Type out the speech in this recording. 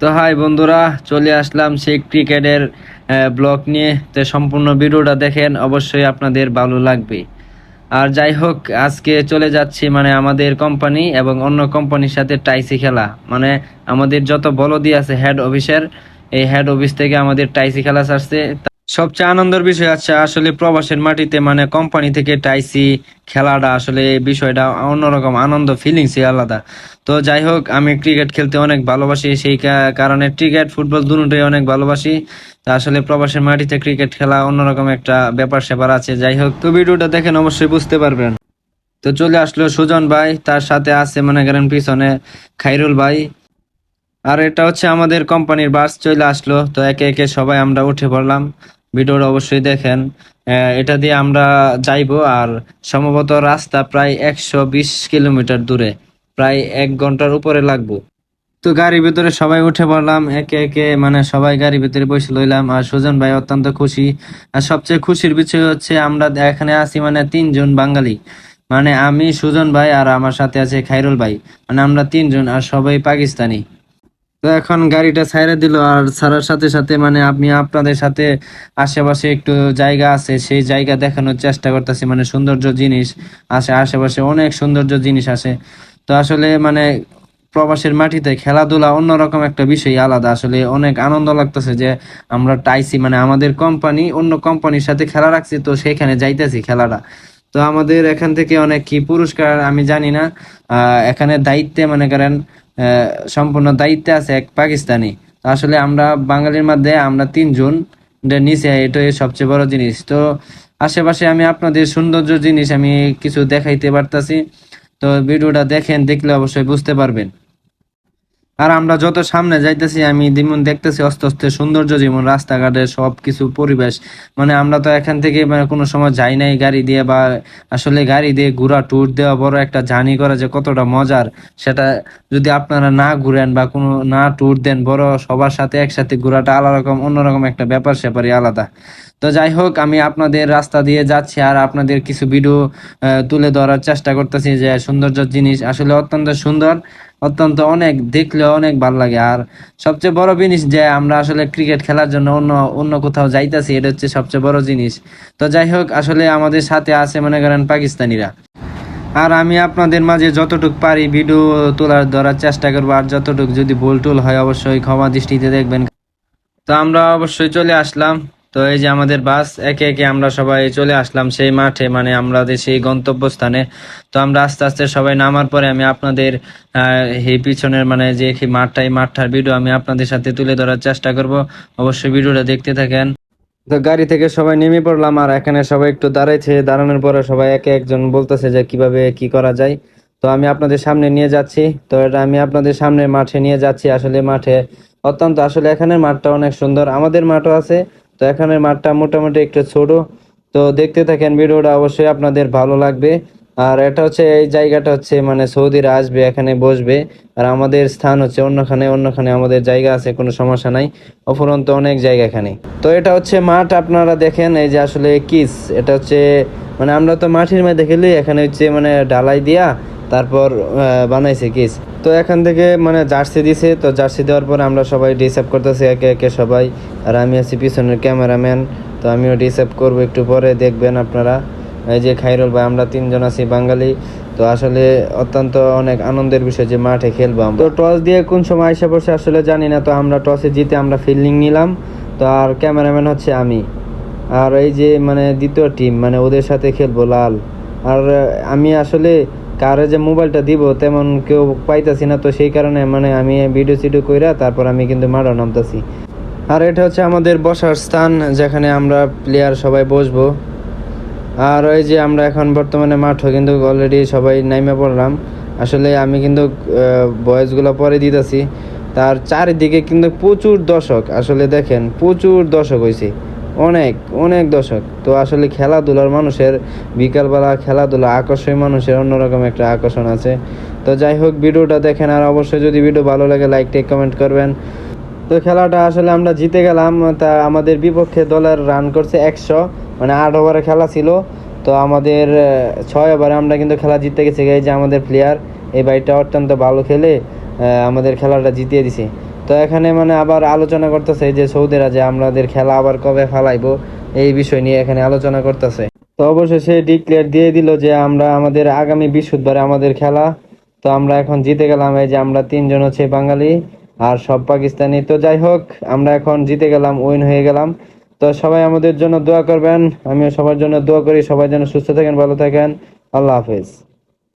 তো হাই বন্ধুরা, চলে আসলাম সেই ক্রিকেটের ব্লগ নিয়ে। তো সম্পূর্ণ ভিডিওটা দেখেন, অবশ্যই আপনাদের ভালো লাগবে। আর যাই হোক, আজকে চলে যাচ্ছি মানে আমাদের কোম্পানি এবং অন্য কোম্পানির সাথে টাইসি খেলা। মানে আমাদের যত বলদি আছে হেড অফিসের এই হেড অফিস থেকে আমাদের টাইসি খেলা ছাড়ছে। সবচেয়ে আনন্দের বিষয় আছে আসলে প্রবাসের মাটিতে মানে কোম্পানি থেকে টাইসি, খেলাটা আসলে বিষয়টা অন্যরকম আনন্দ ফিলিংসই আলাদা। তো যাই হোক, আমি ক্রিকেট খেলতে অনেক ভালোবাসি, সেই কারণে ক্রিকেট ফুটবল দুটোই অনেক ভালোবাসি। তা আসলে প্রবাসের মাটিতে ক্রিকেট খেলা অন্যরকম একটা ব্যাপার স্যাপার আছে। যাই হোক, তো ভিডিওটা দেখেন, অবশ্যই বুঝতে পারবেন। তো চলে আসলো সুজন ভাই, তার সাথে আছে মনে করেন পিছনে খাইরুল ভাই। আর এটা হচ্ছে আমাদের কোম্পানির বাস চলে আসলো, তো একে একে সবাই আমরা উঠে পড়লাম। ভিডিওটা অবশ্যই দেখেন। এটা দিয়ে আমরা যাইবো আর সম্ভবত রাস্তা প্রায় একশো বিশ কিলোমিটার দূরে, প্রায় এক ঘণ্টার উপরে লাগবো। তো গাড়ির ভিতরে সবাই উঠে পড়লাম, একে একে মানে সবাই গাড়ির ভিতরে বসে লইলাম আর সুজন ভাই অত্যন্ত খুশি। আর সবচেয়ে খুশির বিষয় হচ্ছে আমরা এখানে আছি মানে তিনজন বাঙালি। মানে আমি, সুজন ভাই আর আমার সাথে আছে খাইরুল ভাই। মানে আমরা তিনজন আর সবাই পাকিস্তানি। এখন গাড়িটা ছাইড়ে দিল আর ছাড়ার সাথে সাথে মানে আমি আপনাদের সাথে আশেপাশে একটু জায়গা আছে, সেই জায়গা দেখানোর চেষ্টা করতেছি মানে সৌন্দর্য জিনিস আছে আশেপাশে অনেক সৌন্দর্য জিনিস আছে তো আসলে মানে প্রবাসের মাটিতে খেলাধুলা অন্যরকম একটা বিষয় আলাদা, আসলে অনেক আনন্দ লাগতেছে যে আমরা টাইসি মানে আমাদের কোম্পানি অন্য কোম্পানির সাথে খেলা রাখছি, তো সেখানে যাইতেছি খেলাটা। তো আমাদের এখান থেকে অনেক কি পুরস্কার আমি জানি না। এখানে দায়িত্বে মনে করেন সম্পূর্ণ দায়িত্বে আছে এক পাকিস্তানি। আসলে আমরা বাঙালির মধ্যে আমরা তিনজন নিচে এটাই সবচেয়ে বড় জিনিস। তো আশেপাশে আমি আপনাদের সৌন্দর্য জিনিস আমি কিছু দেখাইতে পারতাছি। তো ভিডিওটা দেখেন, দেখলে অবশ্যই বুঝতে পারবেন। আর আমরা যত সামনে যাইতেছি, আমি যেমন দেখতেছি আস্তে আস্তে সৌন্দর্য যেমন রাস্তাঘাটের সব কিছু পরিবেশ। মানে আমরা তো এখান থেকে মানে কোনো সময় যাই নাই গাড়ি দিয়ে বা আসলে গাড়ি দিয়ে ঘোরা ট্যুর দেওয়া বড় একটা জার্নি করা যে কতটা মজার। সেটা যদি আপনারা না ঘুরেন বা কোনো না ট্যুর দেন, বড় সবার সাথে একসাথে ঘোরাটা আলাদা রকম, অন্যরকম একটা ব্যাপার স্যাপারই আলাদা। তো যাই হোক, আমি আপনাদের রাস্তা দিয়ে যাচ্ছি আর আপনাদের কিছু ভিডিও তুলে ধরার চেষ্টা করতেছি যে সৌন্দর্য জিনিস আসলে অত্যন্ত সুন্দর। অত্যন্ত অনেক দেখলে অনেক ভালো লাগে। আর সবচেয়ে বড় জিনিস যে আমরা আসলে ক্রিকেট খেলার জন্য অন্য অন্য কোথাও যাইতাছি, এটা হচ্ছে সবচেয়ে বড় জিনিস। তো যাই হোক, আসলে আমাদের সাথে আছে মনে করেন পাকিস্তানিরা। আর আমি আপনাদের মাঝে যতটুকু পারি ভিডিও তোলার ধরার চেষ্টা করব, আর যতটুকু যদি ভুল টুল হয় অবশ্যই ক্ষমা দৃষ্টিতে দেখবেন। তো আমরা অবশ্যই চলে আসলাম। তো এই যে আমাদের বাস, একে একে আমরা সবাই চলে আসলাম সেই মাঠে মানে আমাদের সেই গন্তব্যস্থানে। তো আমরা আস্তে আস্তে সবাই নামার পরে আমি আপনাদের এই পিছনের মানে যে মাঠটা, এই মাঠটার ভিডিও আমি আপনাদের সাথে তুলে ধরার চেষ্টা করব। অবশ্যই ভিডিওটা দেখতে থাকেন। তো গাড়ি থেকে সবাই নেমে পড়লাম, আর এখানে সবাই একটু দাঁড়াইছে। দাঁড়ানোর পরে সবাই একে একজন বলতেছে যে কীভাবে কি করা যায়। তো আমি আপনাদের সামনে নিয়ে যাচ্ছি। তো এটা আমি আপনাদের সামনে মাঠে নিয়ে যাচ্ছি। আসলে মাঠে অত্যন্ত, আসলে এখানের মাঠটা অনেক সুন্দর। আমাদের মাঠও আছে তো এখানে মাঠটা মোটামুটি একটু ছোট। তো দেখতে থাকেন ভিডিওটা অবশ্যই আপনাদের ভালো লাগবে। আর এটা হচ্ছে, এই জায়গাটা হচ্ছে মানে সৌদিরা আসবে, এখানে বসবে। আর আমাদের স্থান হচ্ছে অন্যখানে অন্যখানে আমাদের জায়গা আছে, কোনো সমস্যা নাই। অফুরন্ত অনেক জায়গা এখানে। তো এটা হচ্ছে মাঠ, আপনারা দেখেন, এই যে আসলে কিস, এটা হচ্ছে মানে আমরা তো মাটির মধ্যে খেলি, এখানে হচ্ছে মানে ঢালাই দিয়া তারপর বানাইছে কিস। তো এখান থেকে মানে জার্সি দিছে, তো জার্সি দেওয়ার পরে আমরা সবাই ডিসাইভ করতেছি একে একে সবাই। আর আমি আছি পিছনের ক্যামেরাম্যান, তো আমিও ডিসাইভ করব একটু পরে, দেখবেন আপনারা। এই যে খাইরুল ভাই, আমরা তিনজন আছি বাঙালি, তো আসলে অত্যন্ত অনেক আনন্দের বিষয় যে মাঠে খেলব আমরা। তো টস দিয়ে কোন সময় আইসা পড়ছে আসলে জানি না, তো আমরা টসে জিতে আমরা ফিল্ডিং নিলাম। তো আর ক্যামেরাম্যান হচ্ছে আমি। আর এই যে মানে দ্বিতীয় টিম মানে ওদের সাথে খেলব লাল। আর আমি আসলে কারে যে মোবাইলটা দিব, তেমন কেউ পাইতাছি না, তো সেই কারণে মানে আমি ভিডিও সিডিও কইরা তারপর আমি কিন্তু মাঠও নামতাছি। আর এটা হচ্ছে আমাদের বসার স্থান, যেখানে আমরা প্লেয়ার সবাই বসবো। আর ওই যে আমরা এখন বর্তমানে মাঠও কিন্তু অলরেডি সবাই নাইমে পড়লাম। আসলে আমি কিন্তু বয়েসগুলো পরে দিতেছি। তার চারিদিকে কিন্তু প্রচুর দর্শক, আসলে দেখেন, প্রচুর দর্শক হয়েছে অনেক অনেক দর্শক। তো আসলে খেলাধুলার মানুষের, বিকালবেলা খেলাধুলা আকর্ষণীয় মানুষের অন্যরকম একটা আকর্ষণ আছে। তো যাই হোক, ভিডিওটা দেখেন আর অবশ্যই যদি ভিডিও ভালো লাগে, লাইক, টেক, কমেন্ট করবেন। তো খেলাটা আসলে আমরা জিতে গেলাম, তা আমাদের বিপক্ষে দলের রান করছে একশো মানে আট ওভারে খেলা ছিল। তো আমাদের ছয় ওভারে আমরা কিন্তু খেলা জিতে গেছি, এই যে আমাদের প্লেয়ার এই বাইকটা অত্যন্ত ভালো খেলে আমাদের খেলাটা জিতিয়ে দিছে। তো এখানে মানে আবার আলোচনা করতেছে যে সৌদিরা যে আমাদের খেলা আবার কবে খেলাইবো এই বিষয় নিয়ে এখানে আলোচনা করতেছে। তো অবশেষে ডিক্লেয়ার দিয়ে দিল যে আমরা আমাদের আগামী বৃহস্পতিবারে আমাদের খেলা, তো আমরা এখন জিতে গেলাম এই যে আমরা তিনজন হচ্ছে বাঙালি আর সব পাকিস্তানি। তো যাই হোক, আমরা এখন জিতে গেলাম উইন হয়ে গেলাম। তো সবাই আমাদের জন্য দোয়া করবেন, আমিও সবার জন্য দোয়া করি, সবাই যেন সুস্থ থাকেন, ভালো থাকেন। আল্লাহ হাফেজ।